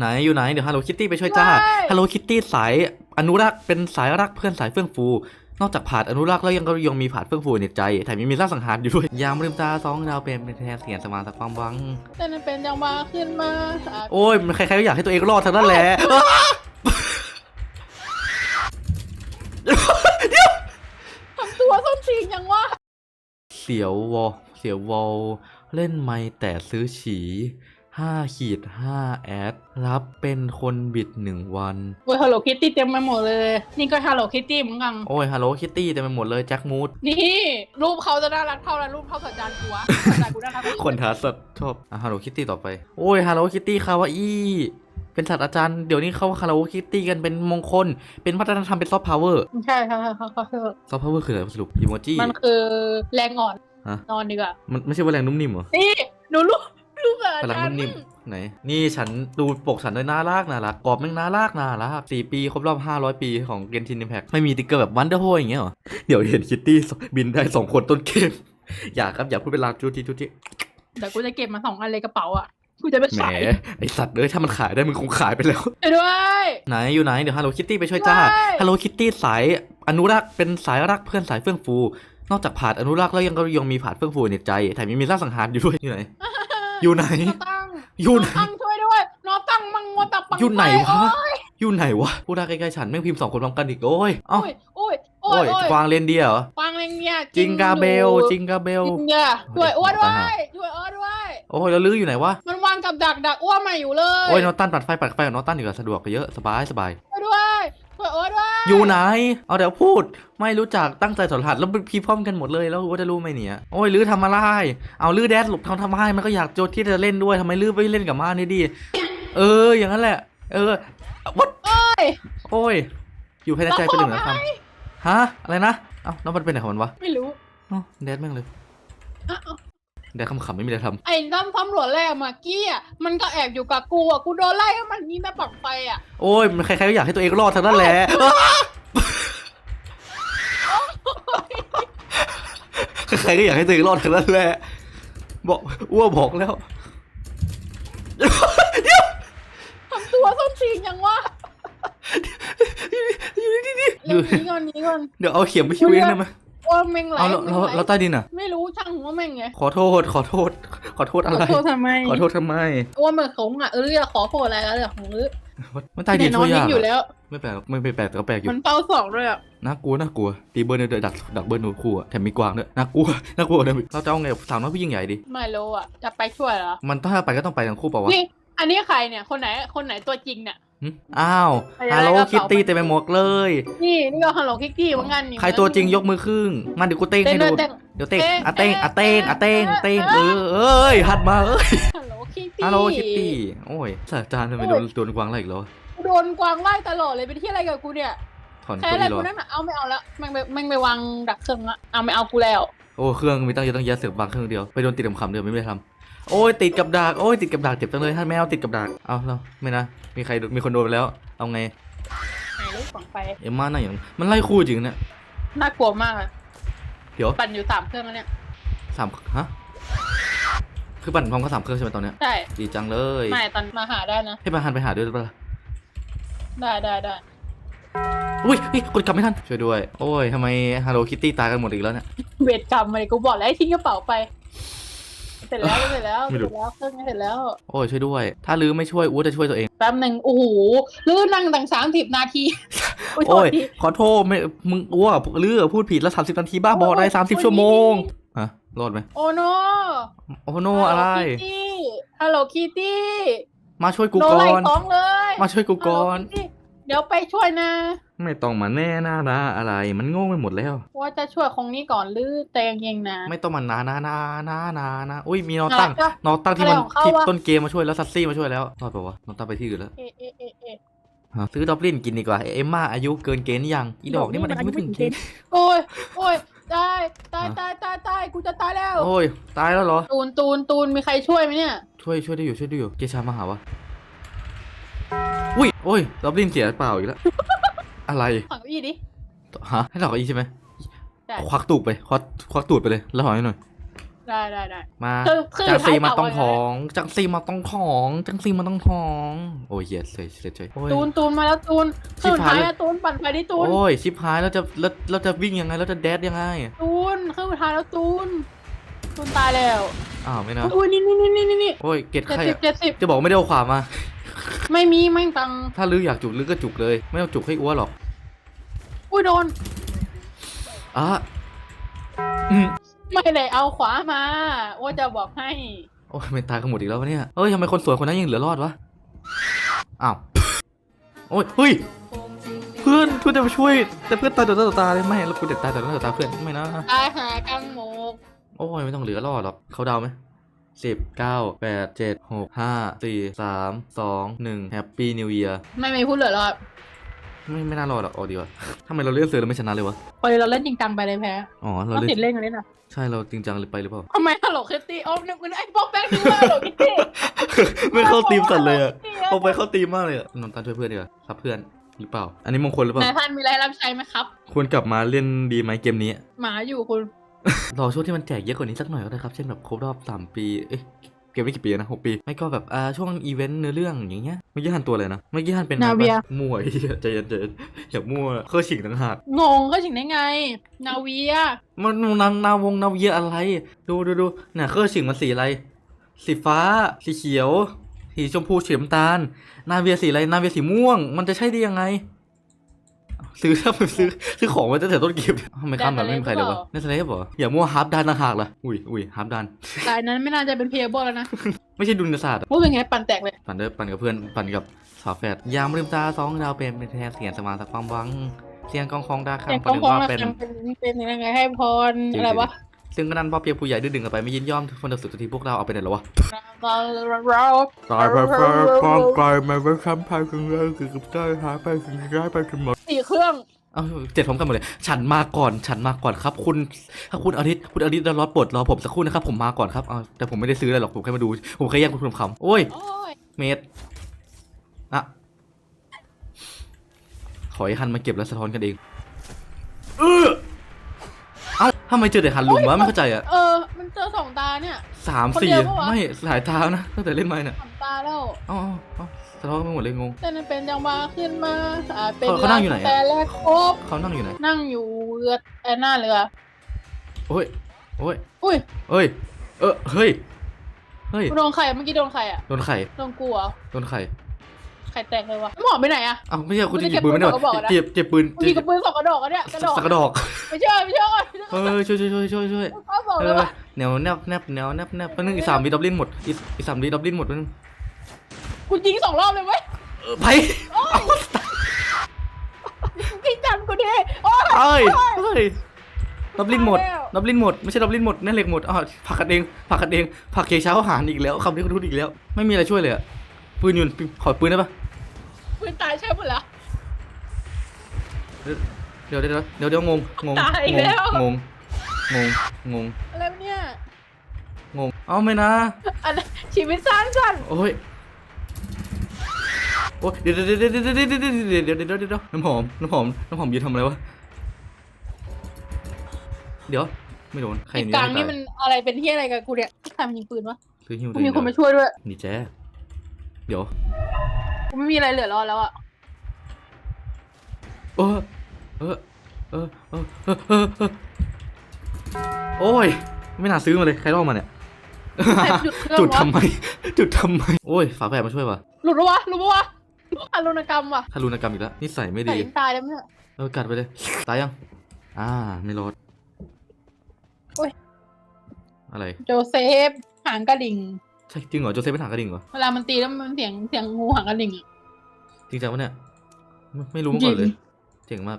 ไหนอยู่ไหนเดี๋ยวฮัลโหลคิตตี้ไปช่วยจ้าว้ายฮัลโหลคิตตี้สายอนุรักษ์เป็นสายรักเพื่อนสายเฟื่องฟู นอกจากผาดอนุรักษ์แล้วยังก็ยังมีผาดเฟื่องฟูในใจแถมยังมีร่างสังหารอยู่ด้วยยามลืมตาสองดาวเป็นเป็นแทนเสียงสมาสักความหวังแต่มันเป็นยังมาขึ้นมาอะโอ้ยมันใครๆก็อยากให้ตัวเองรอดทั้งนั้นแหละทำตัวส้นตีนยังวะเสียววอลเสียววอลเล่นไม่แต่ซื้อฉี 5ขีด5แอดรับเป็นคนบิดหนึ่งวัน โอ้ยฮัลโหลคิตตี้เต็มไปหมดเลย นี่ก็ฮัลโหลคิตตี้เหมือนกัน โอ้ยฮัลโหลคิตตี้เต็มไปหมดเลยแจ็คมูดนี่รูปเขาจะน่ารักเท่านั้นรูปเท่าสัญญาณกูวะสัญญาณกูน่ารักกว่าคนหาสัตว์ชอบอะฮัลโหลคิตตี้ต่อไป โอ้ยฮัลโหลคิตตี้คาวาอี้เป็นสัตว์อาจารย์เดี๋ยวนี้เขาฮัลโหลคิตตี้กันเป็นมงคล เป็นวัฒนธรรมเป็นซอฟต์พาวเวอร์ใช่ใช่ใช่ใช่ใช่ซอฟต์พาวเวอร์คืออะไรสรุปอีโมจิมันคือแรงอ่อนฮะนอนดีกว่ามันไม่ใช่ว่าแรงนุ่มนิ่มเหรอนี่หนูลูกลู กอะพลังอาจารนุ่มย์นิ่มไหน นี่ฉันดูปกฉันด้วยน่ารักน่ารักกรอบแม่งน่ารักน่ารักสี่ปีครบรอบห้าร้อยปีของเกนทิน i ิ p แพ t ไม่มีติ๊กเกอร์แบบวันเดอร์โฮอย่างเงี้ยเหรอ เดี๋ยวเห็นคิตตี้บินได้สองคนต้นเกม อยากครับอยากพูดเป็นลางจูทีจูทีเดี๋ยวกูจะเก็บมาสองอันเลยกระเป๋าอะกูจะไปแหมขายไอสัตว์เลยถ้ามันขายได้มึงคงขายไปแล้วไปด้วยไหนอยู่ไหนเดี๋ยวฮัลโหลคิตตี้ไปช่วยจ้าว้ายฮัลโหลคิตตี้สายอนุรักษ์เป็นสายรักเพื่อนสายเฟื่องฟู นอกจากผาดอนุรักษ์แล้วยังก็ยังมีผาดเฟื่องฟูในใจแถมยังมีร่างสังหารอยู่ด้วยอยู่ไหน อยู่ไหนน้องตั้งอยู่ไหนน้องตั้งช่วยด้วยน้องตั้งมังมัวตะปังอยู่ไหนวะโอ๊ยอยู่ไหนวะพูดได้ใกล้ๆฉันแม่งพิมพ์สองคนพร้อมกันอีกโอ้ยเอ้าโอ้ยโอ้ยโอ้โอ้ยยโอ้ยกวางเรนเดียร์เหรอกวางอะไรเนี่ยจิงกาเบลกิจินงกาเบอลยู่จิงกาช่วยอ้วนด้วตายหาช่วยอ้วนด้วย โอ้ยแล้วลื้ออยู่ไหนวะมันวางกับดักดักอ้วนมาอยู่เลยโอ้ยนอตันปัดไฟปัดไฟกับนอตันอยู่กับสะดวกกว่าเยอะสบายสบาย ช่วยด้วยช่วยอ้วนด้วย อยู่ไหน เอาเดี๋ยวพูด ไม่รู้จักตั้งใจสอนรหัสแล้วพี่พร้อมกันหมดเลยแล้วว่าจะรู้ไหมเนี่ย โอ้ยลื้อทำอะไร เอาลื้อแดดหลบทำทำไมมันก็อยากโจทย์ที่จะเล่นด้วยทำไมลื้อไปเล่นกับมานี่ดิเออ อย่างนั้นแหละ เออวัดเอ้ยโอ้ย อยู่ภายในใจเป็นหนึ่งแล้วนะขคอรับมาให้ฮะ อะไรนะ เอ้าแล้วมันเป็นไหนของมันวะ ไม่รู้เอ้าแดดแม่งเลยอ้าว แดดขำๆไม่มีอะไรทไอ้ตั้มตำรวจแรกเมื่อกี้อะมันก็แอบอยู่กับกูอะกูโดนไล่ก็มันยิงตะปักไฟอะำโอ้ยมันใครๆก็อยากให้ตัวเองรอดทั้งนั้นแหละใครๆก็อยากให้ตัวเองรอดทั้งนั้นแหละบอกอ้วบอกแล้ว ทำตัวส้นตีนยังวะอยู่นี่นี่เรื่องนี้ก่อนนี้ก่อน เดี๋ยวเอาเข็มไปคิวเองได้ไหม ว่าแม่งไหลเอาแล้วแล้วแม่งไหลแล้วใต้ดินอะ ไม่รู้ช่างหัวแม่งไงขอโทษ ขอโทษ ขอโทษขอะไรอโทษทำไมขอโทษทำไมว่าเมื่อขงอะเอออยากขอโทษอะไรแล้วเรื่องของลือมันใต้ดินนอช่วนยนิ่ยางกอยู่แล้ว ไม่แปลกไม่ไม่แปลกแต่ก็แปลกอยู่ มันเป้าสองด้วยอะ น่ากลัวน่ากลัว ตีเบิร์นเนี่ยดักดักเบิร์นหนูคู่อะแถมมีกวางด้วยน่ากลัวน่ากลัวเดิมอีกเราจะเอาไงสาวน้อยผู้ยิ่งใหญ่ดิ ไม่รู้อะ จะไปช่วยเหรอ มันถ้าไปก็ต้องไปทั้งคู่เปล่าวะ นี่ อันนี้ใครเนี่ย คนไหน คนไหนตัวจริงเนี่ยหึ อ้าวไปอะไรฮัลโหลกระเป๋าคิตตี้เต็มไปหมดเลย นี่นี่ก็ฮัลโหลคิกกี้เหมือนกันนี่ ใครตัวจริงยกมือครึ่ง มาเดี๋ยวกูเต้งเต้นให้ด้ดูวยเต้นเดี๋ยวเต้งเต้งอะเต้งอะเต้งอะเต้งเต้เต้งงเออเอ้ยหัดมาเอ้ยฮัลโหลคิกตี้ฮัลโหลคิตตี้ โอ้ยศาสตราจารย์ทำไมโดนโดนกวางไล่อีกแล้วกูโดนกวางไล่ตลอดเลยเป็นที่อะไรกับกูเนี่ยถอนแค่ตัวอะไรอีหรกูอนั่นอะเอาไม่เอาแล้วแม่งไปแม่งไปวางดักเครื่องละเอาไม่เอากูแล้ว โอ้เครื่องมีตั้งเยอะตั้งแยะเสือกบางเครื่องเดียวไปโดนติดขำๆเดียวไม่ได้ทำ โอ้ยติดกับดักโอ้ยติดกับดักเจ็บจังเลยท่านแมวติดกับดักเอาแล้วไม่นะมีใครโดนมีคนโดนไปแล้ว เอาไงไหนลูกฝังไปเอ็มมาหน่าอย่างมันไล่คู่จริงเนี่ยน่ากลัวมากอะเดี๋ยวปั่นอยู่สามเครื่องแล้วเนี่ยสามฮะคือปั่นพร้อมก็สามเครื่องใช่ไหมตอนเนี้ยใช่ดีจังเลยไม่ตอนมาหาได้นะให้มาหันไปหาด้วยได้ปะล่ะได้ได้ได้อุ้ยอุ๊ยกดกลับไม่ทันช่วยด้วย โอ้ยทำไมฮัลโหลคิตตี้ตายกันหมดอีกแล้วเนี่ยเวทกรรมอะไรกูบอกแล้วให้ทิ้งกระเป๋าไป เสร็จแล้วเสร็จแล้วไม่เสรู้ร็จแล้วเครื่องเสร็จแล้ว โอ้ยช่วยด้วย ถ้าลือไม่ช่วยอู๋จะช่วยตัวเอง แป๊บหนึ่งโอ้โหลื่นนั่งตั้งสามสิบนาที โอ้ยโทโอ้ษยทีขอโทษไม่มึงอ้วลือพูดผิดแล้วสามสิบนาทีบ้าบอได้สามสิบชั่วโมงฮะรอดไหมโอ้โนโอ้โนอะไรฮัลโหลคิตตี้มาช่วยกูโนก่ไล่อนท้องเลยมาช่วยกูก่อน Hello Kitty เดี๋ยวไปช่วยนะไม่ต้องมาแน่หน้านะอะไร มันโง่ไปหมดแล้ว ว่าจะช่วยคงนี้ก่อนหรือแต่ยังเองนะ ไม่ต้องมานานานานานานะอุ้ยมีนอตั้งอะไรวะนอตั้งที่มันอะไรของเขาที่วะต้นเกมมาช่วยแล้วซัสซี่มาช่วยแล้วรอดปะวะนอตั้งไปที่อื่นแล้วเอะเอะเอะเอะฮะซื้อดอบลินกินดีกว่าเอ็มมาอายุเกินเกณฑ์หรือยังอีดอกนี่มันอายุไม่ถึงเกณฑ์โอ้ยโอ้ยตายตายฮะตายตายตายกูจะตายแล้ว โอ้ยตายแล้วเหรอ ตูนตูนตูนมีใครช่วยไหมเนี่ย ช่วยช่วยได้อยู่ช่วยได้อยู่เกชามาหาวะ อุ้ยโอ้ยดอบลินเสียเปล่าอีกแล้ว อะไรขังเก้าอี้ดิ ฮะ ให้ดอกอีใช่ไหมใช่ ควักตูดไป ควักควักตูดไปเลย แล้วหอยหน่อย ได้ได้ได้ มาคือคือจังซีมาท้ายเต่าต้องไว้ของ จังซีมาต้องของ จังซีมาต้องของ โอ้ยเหี้ยเฉยเฉยเฉยโอ้ย ตูนตูนมาแล้วตูนชิบสุดหาย ท้ายเลยอะตูนปั่นไปที่ตูน โอ้ยชิบหายแล้วจะแล้วเราจะวิ่งยังไงเราจะแดดยังไง ตูนเครื่องสุดท้ายแล้วตูน ตูนตายแล้ว อ้าวไม่นะ อุ้ยนี่นี่นี่นี่นี่โอ้ยเกตเจ็ดใครสิบอะเจ็ดสิบจะบอกไม่ได้เอาขวามา ไม่มีไม่ตังค์ถ้าลืออยากจุกลือก็จุกเลย ไม่ต้องจุกให้อ้วนหรอกอุ้ยโดน อะอืมไม่ได้เอาขวามาว่าจะบอกให้ โอ้ยไม่ตายกันหมดอีกแล้ววะเนี่ยเอ้ยทำไมคนสวยคนนั้นยังเหลือรอดวะอ้าวโอ้ยเฮ้ยเพื่อนเพื่อนจะมาช่วย แต่เพื่อนตายต่อหน้าต่อตาเลยไม่แล้วกูจะตายต่อหน้าต่อตาเพื่อนไม่นะตายหากังหมก โอ้ยไม่ต้องเหลือรอดหรอกเขาเดาไหม สิบเก้าแปดเจ็ดหกห้าสี่สามสองหนึ่งแฮปปี้นิวเยียร์ไม่มีพูดเหลือรอดไม่ไม่น่ารอดหรอกเอาดีกว่าทำไมเราเล่นเสือเราไม่ชนะเลยวะพอดีเราเล่นจริงจังไปเลยแพ้อ๋อเราต้องเล่นติดเล่นกันเล่นอะใช่เราจริงจังเลยไปหรือเปล่าทำไมฮัลโหลคิตตี้อ๋อนึกว่าไอ้ป๊อกแป๊กนึกว่าฮัลโหลคิตตี้ไม่เข้าทีมสัตว์เลยอะเอาไปเข้าทีมมากเลยอะนนท์ตันช่วยเพื่อนดีกว่าครับเพื่อนหรือเปล่า อันนี้มงคลหรือเปล่านายท่านมีอะไรรับใช้ไหมครับ ควรกลับมาเล่นดีไหมเกมนี้ หมาอยู่คุณ รอช่วงที่มันแจกเยอะกว่านี้สักหน่อยก็ได้ครับ เช่นแบบครบรอบสามปี เอ๊ะเกมไม่กี่ปีนะหกปี ไม่ก็แบบอ่าช่วงอีเวนต์เนื้อเรื่องอย่างเงี้ยเมื่อกี้หันตัวเลยนะเมื่อกี้หันเป็นนาเวียมั่วไอ้เหี้ยใจเย็นใจเย็นอย่ามั่วเคยฉิงต่างหาก งงก็ถึงได้ไง นาเวียมันนางนาวงนาเวียอะไร ดูดูดูเนี่ยเครื่องฉิงมันสีอะไร สีฟ้า สีเขียว สีชมพูสีน้ำตาล นาเวียสีอะไร นาเวียสีม่วง มันจะใช่ได้ยังไง ซื้อถ้าไปซื้อซื้อของมาตั้งแต่ต้นเกมทำไมข้ามแบบไม่มีใครเลยวะนี่สไลด์เหรออย่ามั่วฮาร์ปดันต่างหากล่ะอุ้ยอุ้ยฮาร์ปดันรายนั้นไม่น่าจะเป็นเพย์บอลแล้วนะ ไม่ใช่ดุลศาสตร์อะพูดเป็นไงปั่นแตกเลย ปั่นเด้อปั่นกับเพื่อนปั่นกับสาวแฝดยามลืมตาสองดาวเป็นเป็นแทนเสียงสมานสักความหวังเสียงกองคองดาแต่คำกองนึงฟองว่ามาเป็นทำเป็นเป็นยังไงให้พรจริงๆอะไรวะซึ่งก็นั้นพ่อเพียงผู้ใหญ่ดื้อดึงกันไปไม่ยินยอมคนเดียวสุดทีพวกเราเอาไปไหนแล้ววะเราเราตายไปไปป้องกลายมาไว้คำพายกันเลยคือกับได้หายไปคือได้ไปกันหมดสี่เค รื่อง เอ้าเจ็ดพร้อมกันหมดเลย ฉันมาก่อน ฉันมาก่อนครับ คุณถ้าคุณอาทิตย์คุณอาทิตย์รอปลดรอผมสักครู่นะครับ ผมมาก่อนครับเอาแต่ผมไม่ได้ซื้ออะไรหรอก ผมแค่มาดู ผมแค่แย่งคุณคำโอ้ย โอ้ยเมตรอะขอให้ฮันมาเก็บแล้วสะท้อนกันเอง เออเอ้าทำไมเจอแต่ฮันลุงวะไม่เข้าใจอะเออ มันเจอสองตาเนี่ย สามคนสี่เดียวปะวะ ไม่หลายตานะตั้งแต่เล่นมาเนี่ย สามตาแล้ว เอ้าเอ้า เอ้าสะท้อนไปหมดเลยงง แต่มันเป็นจังหวะขึ้นมาอ่าเป็นเขาเขานั่งอยู่ไหนอะ แต่แรกครบเขานั่งอยู่ไหนนั่งอยู่เรือแต่หน้าเรือ โอ้ยโอ้ยอุ้ยเอ้ย เออเฮ้ยเฮ้ยโดนใครเมื่อกี้โดนใครอะโดนไข่โดนกูเหรอโดนไข่ใครแตกเลยวะหมอไปไหนอะเอ้าไม่ใช่คุณไม่จะได้หยิบปืนไม่ได้เก็บปืนบอกนะเจ็บเจ็บปืนกูยิงกับปืนสองกระบอกอะเนี่ยกระดอกสักกระดอกไม่เชื่อไม่เชื่อก่อนเออช่วยช่วยช่วยช่วยช่วยเขาบอกเอเลยอว่าแนวแนบแนบแนวแนบแนบแป๊บนึงอีกสามวิดับลินหมดอีกอีกสามวิดับลินหมดแป๊บนึง กูยิงสองรอบเลยเว้ยเออไปยิงจันกูดิโอ้ยเอ้ยเฮ้ยดับลินหมดแล้วดับลินหมด ไม่ใช่ดับลินหมดแน่เหล็กหมดอ้าวผักกันเองผักกันเองผักเคเช้าอาหารอีกแล้วคำนี้คุณทุดอีกแล้ว ไม่มีอะไรช่วยเลยอะปืนอยืนขอปืนได้ปะปืนตายใช่หมดแล้ว เดี๋ยวเดี๋ยวเดี๋ยวเดี๋ยวงงงงตายแล้ว งงงงงงอะไรวะเนี่ยงง เอาไม่นะอะไรชีวิตสร้างสรรค์โอ้ยโอ้ยเดี๋ยวเดี๋ยวเดี๋ยวเดี๋ยวเดี๋ยวเดี๋ยวเดี๋ยวเดี๋ยวเดี๋ยวเดี๋ยวเดี๋ยวน้ำหอมน้ำหอมน้ำหอมยืนทำอะไรวะเดี๋ยวไม่โดนใครนีกลางนี่มันอะไรเป็นที่อะไรกับกูเนี่ยใครมันยิงปืนวะคือหิวมีคนมาช่วยด้วยนี่แจ๊เดี๋ยวกูไม่มีอะไรเหลือรอดแล้วอะเออเออเออเออเออโอ้ย ไม่น่าซื้อมาเลยใครล่อมาเนี่ยจุดทำไม จุดทำไม โอ้ย ฝาแฝดมาช่วยวะหลุดปะวะหลุดปะวะ อารณกรรมว่ะทารุณกรรมอีกแล้วนิสัยไม่ใส่ดี ตายแล้วเนี่ย เออกัดไปเลย ตายยัง อ่า ไม่รอดโอ้ยอะไร โจเซฟหางกระดิ่ง ใช่จริงเหรอ โจเซฟเป็นหางกระดิ่งเหรอ เวลามันตีแล้วมันเสียงเสียงงูหางกระดิ่งอะ จริงจังปะเนี่ยไม่ไม่รู้มาก่อนเลย เจ๋งมาก